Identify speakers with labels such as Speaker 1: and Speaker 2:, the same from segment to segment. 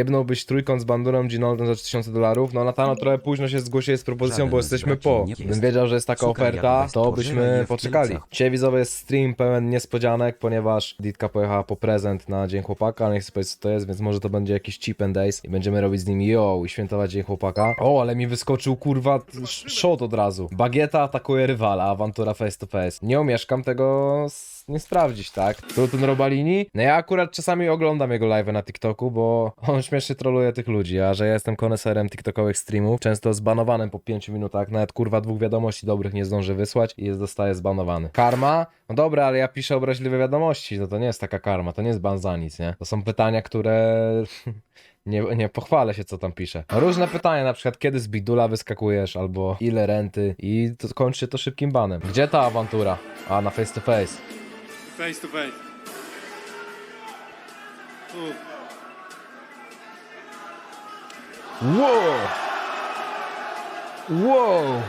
Speaker 1: Jebnąłbyś trójkąt z bandurą Ginolden za 3000 dolarów? No Natano trochę późno się zgłosiłeś z propozycją, bo
Speaker 2: Żaden z
Speaker 1: jesteśmy
Speaker 2: braci
Speaker 1: po.
Speaker 2: nie jest.
Speaker 1: Gdybym wiedział, że jest taka oferta, to byśmy
Speaker 2: w
Speaker 1: poczekali.
Speaker 2: Kielcach.
Speaker 1: Dzisiaj widzowie jest stream pełen niespodzianek, ponieważ Ditka pojechała po prezent na Dzień Chłopaka, ale nie chcę powiedzieć co to jest, więc może to będzie jakiś cheap and days i będziemy robić z nimi yo i świętować Dzień Chłopaka. O, ale mi wyskoczył kurwa sh- shot od razu. Bagieta atakuje rywala, awantura face to face. Nie umieszkam tego s- nie sprawdzić, tak? Tu ten Robalini? No ja akurat czasami oglądam jego live na TikToku, bo on śmiesznie troluje tych ludzi, a że ja jestem koneserem TikTokowych streamów, często zbanowanym po 5 minutach, nawet kurwa dwóch wiadomości dobrych nie zdąży wysłać i jest dostaje zbanowany. Karma? No dobra, ale ja piszę obraźliwe wiadomości, no to nie jest taka karma, to nie jest ban za nic, nie? To są pytania, które... Nie, nie pochwalę się, co tam piszę. Różne pytania, na przykład kiedy z bidula wyskakujesz, albo ile renty i to kończy to szybkim banem. Gdzie ta awantura? A, na face to face.
Speaker 3: Face to face.
Speaker 1: Wow! Wow!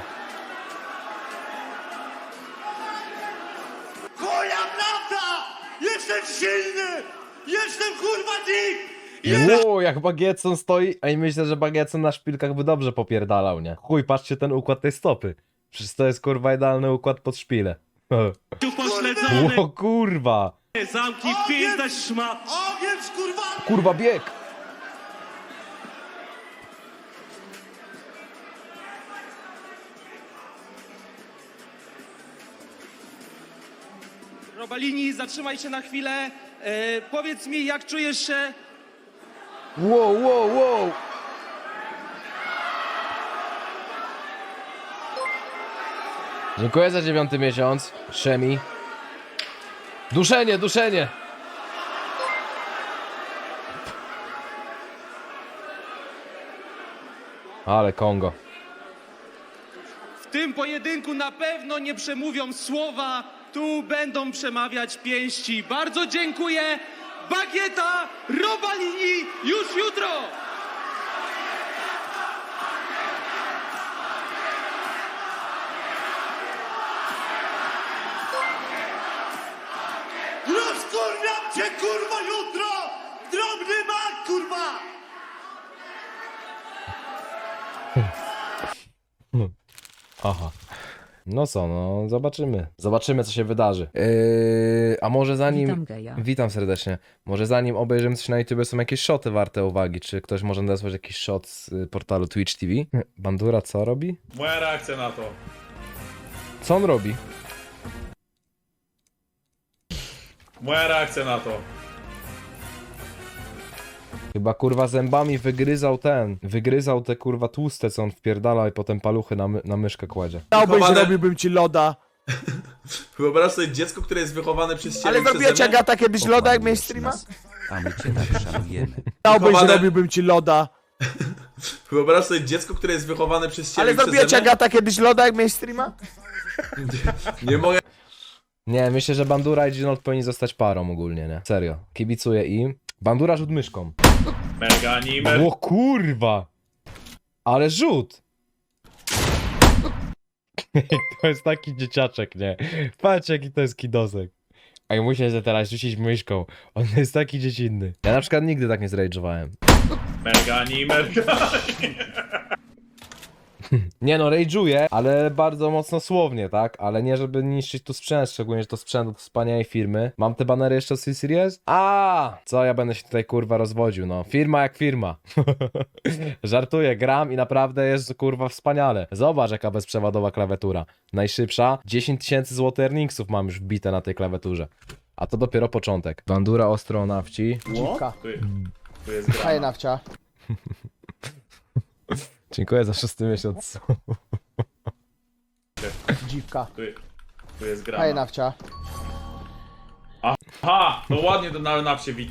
Speaker 3: Chuja prawda! Jestem silny! Jestem kurwa dick!
Speaker 1: Wow, jak Bagietson stoi, a i myślę, że Bagietson na szpilkach by dobrze popierdalał, nie? Chuj, patrzcie ten układ tej stopy. Przecież to jest kurwa idealny układ pod szpilę.
Speaker 4: Tu pośledzony,
Speaker 1: O kurwa!
Speaker 4: szmat.
Speaker 3: Ogień kurwa!
Speaker 1: Kurwa bieg!
Speaker 4: Robalini, zatrzymaj się na chwilę. E, powiedz mi, jak czujesz się?
Speaker 1: Wow, wow, wow! Dziękuję za dziewiąty miesiąc, Szemi. Duszenie, duszenie! Ale Kongo.
Speaker 4: W tym pojedynku na pewno nie przemówią słowa, tu będą przemawiać pięści. Bardzo dziękuję. Bagieta Robalini już jutro.
Speaker 3: Rozkurwiam cię kurwa jutro! Drobny mak kurwa!
Speaker 1: Aha. No co, no zobaczymy. Zobaczymy, co się wydarzy. Yy, a może zanim.
Speaker 5: Witam geja.
Speaker 1: Witam serdecznie. Może zanim obejrzymy coś na YouTube, są jakieś shoty warte uwagi. Czy ktoś może nazwać jakiś shot z y, portalu Twitch TV? Bandura co robi?
Speaker 6: Moja reakcja na to.
Speaker 1: Co on robi?
Speaker 6: Moja reakcja na to.
Speaker 1: Chyba kurwa zębami wygryzał ten. Wygryzał te kurwa tłuste, co on wpierdala i potem paluchy na, my, na myszkę kładzie.
Speaker 7: Dałbyś,
Speaker 6: Wychowane-
Speaker 7: zrobiłbym ci loda.
Speaker 6: Wyobraź sobie dziecko, które jest wychowane przez ciebie
Speaker 7: Ale
Speaker 6: i przeze
Speaker 7: zrobiłeś
Speaker 6: mnie?
Speaker 7: Agata kiedyś loda, jak miałeś streama?
Speaker 2: nas, A my cię tak szanujemy.
Speaker 7: Dałbyś,
Speaker 6: Wychowane-
Speaker 7: zrobiłbym ci loda.
Speaker 6: Wyobraź sobie dziecko, które jest wychowane przez ciebie
Speaker 7: Ale
Speaker 6: i przeze
Speaker 7: zrobiłeś
Speaker 6: mnie?
Speaker 7: Agata kiedyś loda, jak miałeś streama?
Speaker 6: Nie moja
Speaker 1: Nie, myślę, że Bandura i Ginold powinni zostać parą ogólnie, nie? Serio. Kibicuję im. Bandura rzut myszką.
Speaker 6: mega anime.
Speaker 1: O kurwa! Ale rzut! to jest taki dzieciaczek, nie? Patrz jaki to jest kidosek. A ja muszę się teraz rzucić myszką. On jest taki dziecinny. Ja na przykład nigdy tak nie zrage'owałem.
Speaker 6: Mega anime.
Speaker 1: Nie no, rage'uję, ale bardzo mocno słownie, tak? Ale nie żeby niszczyć tu sprzęt, szczególnie, że to sprzęt od wspaniałej firmy. Mam te banery jeszcze z Series? A, co ja będę się tutaj kurwa rozwodził, no. Firma jak firma. Żartuję, gram i naprawdę jest kurwa wspaniale. Zobacz jaka bezprzewodowa klawiatura. Najszybsza, 10 tysięcy złotych earningsów mam już wbite na tej klawiaturze. A to dopiero początek. Bandura ostro na wci.
Speaker 7: Dziwka.
Speaker 6: Tu, tu jest gra.
Speaker 7: Hej, nawcia.
Speaker 1: Dziękuję za szósty miesiąc.
Speaker 7: Dziwka.
Speaker 6: Tu, tu jest gra.
Speaker 7: Hej, nawcia.
Speaker 6: Ha! To ładnie do na, na wsi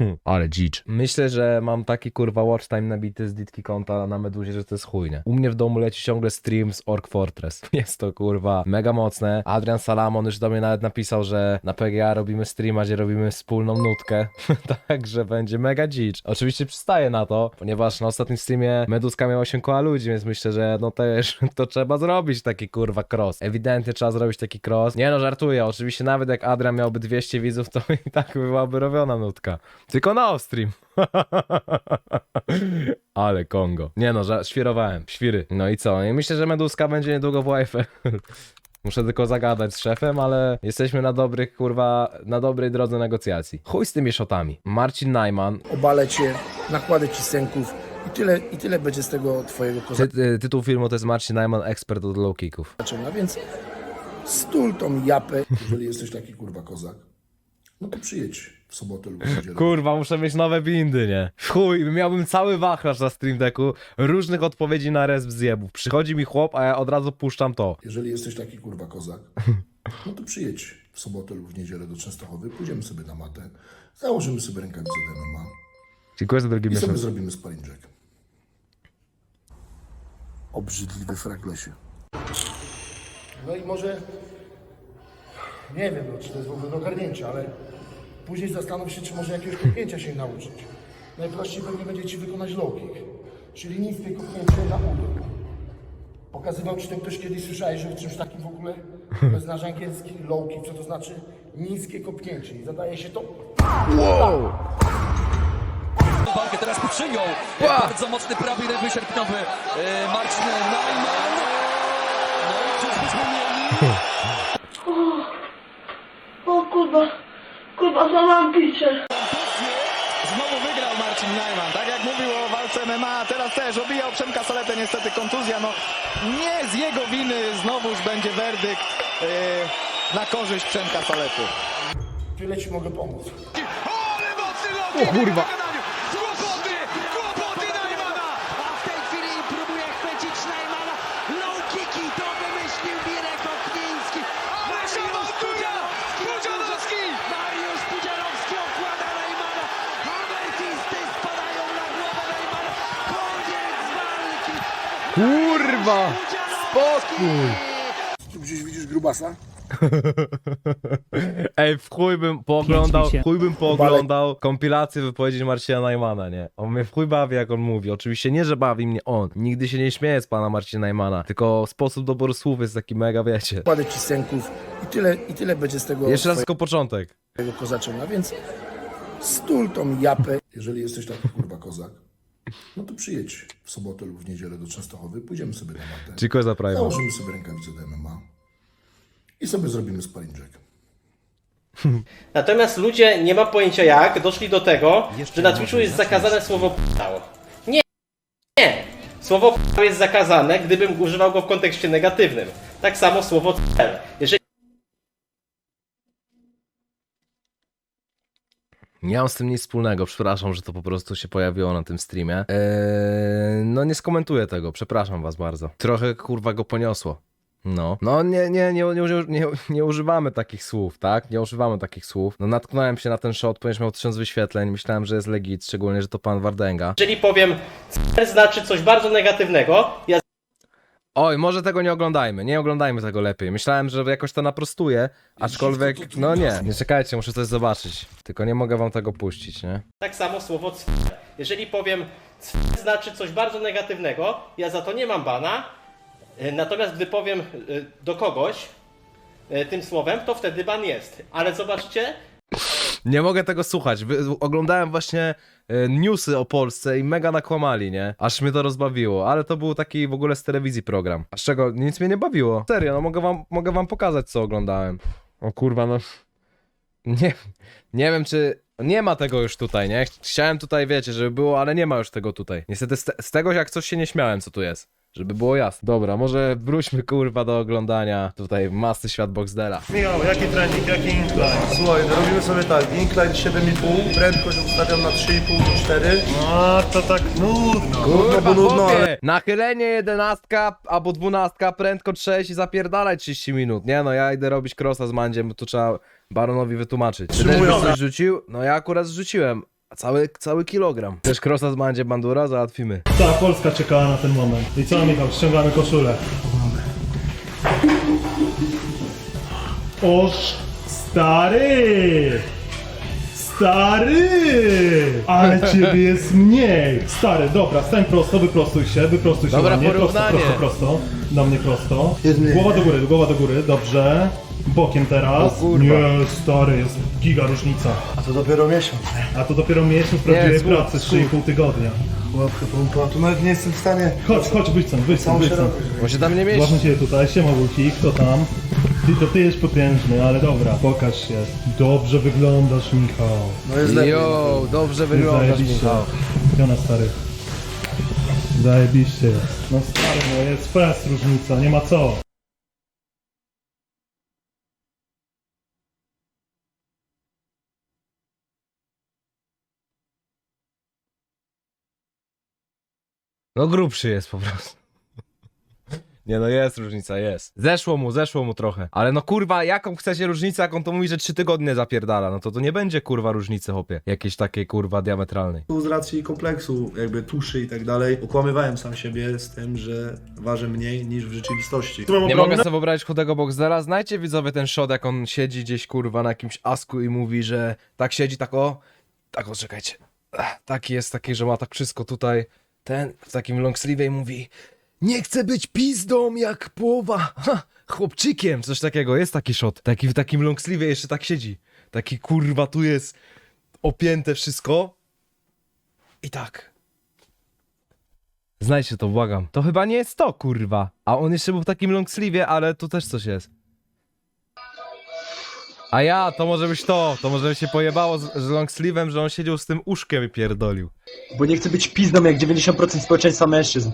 Speaker 6: wita.
Speaker 1: Ale dzicz. Myślę, że mam taki kurwa watch time nabity z ditki konta na meduzie, że to jest chujnie. U mnie w domu leci ciągle stream z Ork Fortress. Jest to kurwa mega mocne. Adrian Salamon już do mnie nawet napisał, że na PGA robimy streama, gdzie robimy wspólną nutkę. Także będzie mega dzicz. Oczywiście przystaję na to, ponieważ na ostatnim streamie Meduska miała 8 koła ludzi, więc myślę, że no też to trzeba zrobić taki kurwa cross. Ewidentnie trzeba zrobić taki cross. Nie no, żartuję. Oczywiście nawet jak Adrian miałby 200 widzów, to i tak byłaby robiona nutka. Tylko na ostream. Ale Kongo. Nie no, że świrowałem. Świry. No i co? I myślę, że Meduska będzie niedługo w łajfę. Muszę tylko zagadać z szefem, ale jesteśmy na dobrych, kurwa, na dobrej drodze negocjacji. Chuj z tymi szotami. Marcin Najman.
Speaker 5: obalę cię, nakładę ci sęków i tyle, i tyle będzie z tego twojego
Speaker 1: Ty, ty, tytuł filmu to jest Marcin Najman, ekspert od low kicków.
Speaker 5: więc stul tą japę. Jeżeli jesteś taki kurwa kozak, no to przyjedź w sobotę lub w niedzielę.
Speaker 1: Kurwa, muszę mieć nowe bindy, nie? Chuj, miałbym cały wachlarz na Stream Decku różnych odpowiedzi na resp zjebów. Przychodzi mi chłop, a ja od razu puszczam to.
Speaker 5: Jeżeli jesteś taki kurwa kozak, no to przyjedź w sobotę lub w niedzielę do Częstochowy, pójdziemy sobie na matę, założymy sobie rękawice do MMA
Speaker 1: Dziękuję za drugi
Speaker 5: i sobie
Speaker 1: miesiąc.
Speaker 5: zrobimy sparring jack. Obrzydliwy fraglesie. No i może, nie wiem, no, czy to jest w ogóle do ogarnięcia, ale później zastanów się, czy może jakiegoś kopnięcia się nauczyć. Najprościej pewnie będzie Ci wykonać low kick, czyli niskie kopnięcie na udo. Pokazywał Ci to ktoś kiedyś, słyszałeś, że w czymś takim w ogóle, to jest nasz angielski low kick, co to znaczy niskie kopnięcie i zadaje się to
Speaker 8: walkę teraz przyjął bardzo mocny prawy lewy sierpniowy e, Marcin Najman. No i czyżbyśmy mieli...
Speaker 9: O kurwa, złamałam piszę.
Speaker 10: Znowu wygrał Marcin Najman, tak jak mówił o walce MMA, teraz też obijał Przemka Saletę, niestety kontuzja, no nie z jego winy znowuż będzie werdykt yy, na korzyść Przemka Salety.
Speaker 5: tyle Ci mogę pomóc.
Speaker 1: O kurwa! Kurwa!
Speaker 8: Spokój!
Speaker 5: Tu gdzieś widzisz grubasa?
Speaker 1: Ej, w chuj bym pooglądał, w chuj bym pooglądał kompilację wypowiedzi Marcina Najmana, nie? On mnie w chuj bawi, jak on mówi. Oczywiście nie, że bawi mnie on. Nigdy się nie śmieję z pana Marcina Najmana, tylko sposób doboru słów jest taki mega, wiecie.
Speaker 5: Kładę Ci sęków i tyle, i tyle będzie z tego
Speaker 1: Jeszcze raz tylko początek.
Speaker 5: twojego kozaczenia, więc stul tą japę. Jeżeli jesteś taki kurwa kozak, no to przyjedź w sobotę lub w niedzielę do Częstochowy, pójdziemy sobie na matę,
Speaker 1: Dziękuję za Prime.
Speaker 5: założymy sobie rękawice do MMA i sobie zrobimy sparring jack.
Speaker 11: Natomiast ludzie, nie mam pojęcia jak, doszli do tego, że na Twitchu jest zakazane słowo p***ał. Nie, nie. Słowo p***ał jest zakazane, gdybym używał go w kontekście negatywnym. Tak samo słowo c***el. Jeżeli
Speaker 1: Nie mam z tym nic wspólnego, przepraszam, że to po prostu się pojawiło na tym streamie. Eee, no nie skomentuję tego, przepraszam was bardzo. Trochę kurwa go poniosło. No, no nie, nie, nie, nie, nie, nie używamy takich słów, tak? Nie używamy takich słów. No natknąłem się na ten shot, ponieważ miał tysiąc wyświetleń, myślałem, że jest legit, szczególnie, że to pan Wardenga.
Speaker 11: powiem c***el znaczy coś bardzo negatywnego, ja
Speaker 1: Oj, może tego nie oglądajmy, nie oglądajmy tego lepiej. Myślałem, że jakoś to naprostuję, aczkolwiek, no nie. Nie czekajcie, muszę coś zobaczyć. Tylko nie mogę wam tego puścić, nie?
Speaker 11: tak samo słowo c***el. Jeżeli powiem c***el znaczy coś bardzo negatywnego, ja za to nie mam bana. E, Natomiast gdy powiem e, do kogoś e, tym słowem, to wtedy ban jest. Ale zobaczcie,
Speaker 1: Nie mogę tego słuchać. Wy, oglądałem właśnie e, newsy o Polsce i mega nakłamali, nie? Aż mnie to rozbawiło, ale to był taki w ogóle z telewizji program. A z czego nic mnie nie bawiło. Serio, no mogę wam, mogę wam pokazać, co oglądałem. O kurwa, no. Nie, nie wiem, czy. Nie ma tego już tutaj, nie? Chciałem tutaj, wiecie, żeby było, ale nie ma już tego tutaj. Niestety z, te, z tego jak coś się nie śmiałem, co tu jest. Żeby było jasne. Dobra, może wróćmy kurwa do oglądania tutaj masy świat Boxdela.
Speaker 3: Michał, jaki trening, jaki incline? Słuchaj, no robimy sobie tak, incline 7,5, prędkość ustawiam na 3,5 do 4. No, to tak nudno.
Speaker 1: Kurwa,
Speaker 3: bo nudno,
Speaker 1: chłopie,
Speaker 3: ale-
Speaker 1: Nachylenie jedenastka albo dwunastka, prędko 6 i zapierdalaj 30 minut. Nie no, ja idę robić crossa z Mandziem, bo tu trzeba Baronowi wytłumaczyć. Ty też byś coś rzucił? No ja akurat zrzuciłem. A Cały, cały kilogram. Też crossa z Mandziem Bandura? Załatwimy.
Speaker 3: Cała Polska czekała na ten moment. I co, Michał, ściągamy koszulę. Oż, stary! Stary! Ale ciebie jest mniej! Stary, dobra, stań prosto, wyprostuj się, wyprostuj się
Speaker 1: Dobra,
Speaker 3: do mnie, prosto,
Speaker 1: porównanie.
Speaker 3: prosto, prosto, do mnie prosto. Głowa do góry, głowa do góry, dobrze. bokiem teraz.
Speaker 1: O kurwa.
Speaker 3: Nie, stary, jest giga różnica.
Speaker 5: A to dopiero miesiąc?
Speaker 3: A to dopiero miesiąc prawdziwej
Speaker 1: skór,
Speaker 3: pracy, 3,5 tygodnia.
Speaker 5: Łapkę pompa, tu nawet nie jestem w stanie
Speaker 3: Chodź, chodź, wyjdź stąd, wyjdź stąd, wyjdź stąd.
Speaker 1: Bo się tam nie mieści.
Speaker 3: Właśnie cię tutaj, siema Wulki, kto tam? Ty to ty jest potężny, ale dobra, pokaż się. Dobrze wyglądasz, Michał.
Speaker 5: No jest lepiej.
Speaker 1: Jo, dobrze wyglądasz,
Speaker 3: Zajebiście.
Speaker 1: Michał.
Speaker 3: Piona stary. Zajebiście jest. No stary, no jest fest różnica, nie ma co.
Speaker 1: No grubszy jest po prostu. Nie no, jest różnica, jest. Zeszło mu, zeszło mu trochę. Ale no kurwa, jaką chcecie różnicę, jak on to mówi, że trzy tygodnie zapierdala? No to to nie będzie kurwa różnicy, hopie. Jakiejś takiej kurwa diametralnej.
Speaker 3: Z racji kompleksu, jakby tuszy i tak dalej, okłamywałem sam siebie z tym, że ważę mniej niż w rzeczywistości.
Speaker 1: Nie mogę sobie wyobrazić chudego Boxdela. Znajcie widzowie ten shot, jak on siedzi gdzieś kurwa na jakimś asku i mówi, że tak siedzi, tak o, tak o, czekajcie. Ach, Taki jest, taki, że ma tak wszystko tutaj, ten w takim long sleeve i mówi nie chcę być pizdą jak połowa, ha, chłopczykiem, coś takiego, jest taki shot. Taki w takim long sleeve jeszcze tak siedzi. Taki kurwa, tu jest opięte wszystko i tak. Znajdźcie to, błagam. To chyba nie jest to, kurwa. A on jeszcze był w takim long sleeve, ale tu też coś jest. A ja, to może być to. To może się pojebało z, z że on siedział z tym uszkiem i pierdolił.
Speaker 12: Bo nie chcę być pizdą jak 90% społeczeństwa mężczyzn.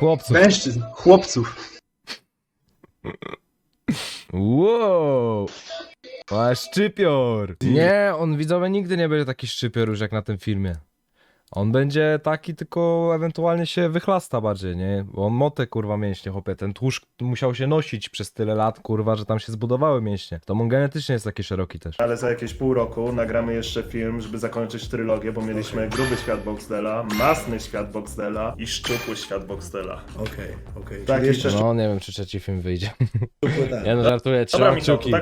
Speaker 1: Chłopców.
Speaker 12: Mężczyzn, chłopców.
Speaker 1: Wow. A szczypior. Nie, on widzowie nigdy nie będzie taki szczypior już jak na tym filmie. On będzie taki, tylko ewentualnie się wychlasta bardziej, nie? Bo on motę, kurwa, mięśnie, chłopie. Ten tłuszcz musiał się nosić przez tyle lat, kurwa, że tam się zbudowały mięśnie. To on genetycznie jest taki szeroki też.
Speaker 3: Ale za jakieś pół roku nagramy jeszcze film, żeby zakończyć trylogię, bo mieliśmy gruby świat Boxdela, masny świat Boxdela i szczupły świat Boxdela.
Speaker 5: Okej, okej.
Speaker 3: Tak,
Speaker 5: Czyli jeszcze
Speaker 1: No, nie wiem, czy trzeci film wyjdzie.
Speaker 5: szczupły ten.
Speaker 1: Ja no żartuję,
Speaker 3: Dobra,
Speaker 1: trzymam
Speaker 3: Michał,
Speaker 1: kciuki.
Speaker 3: tak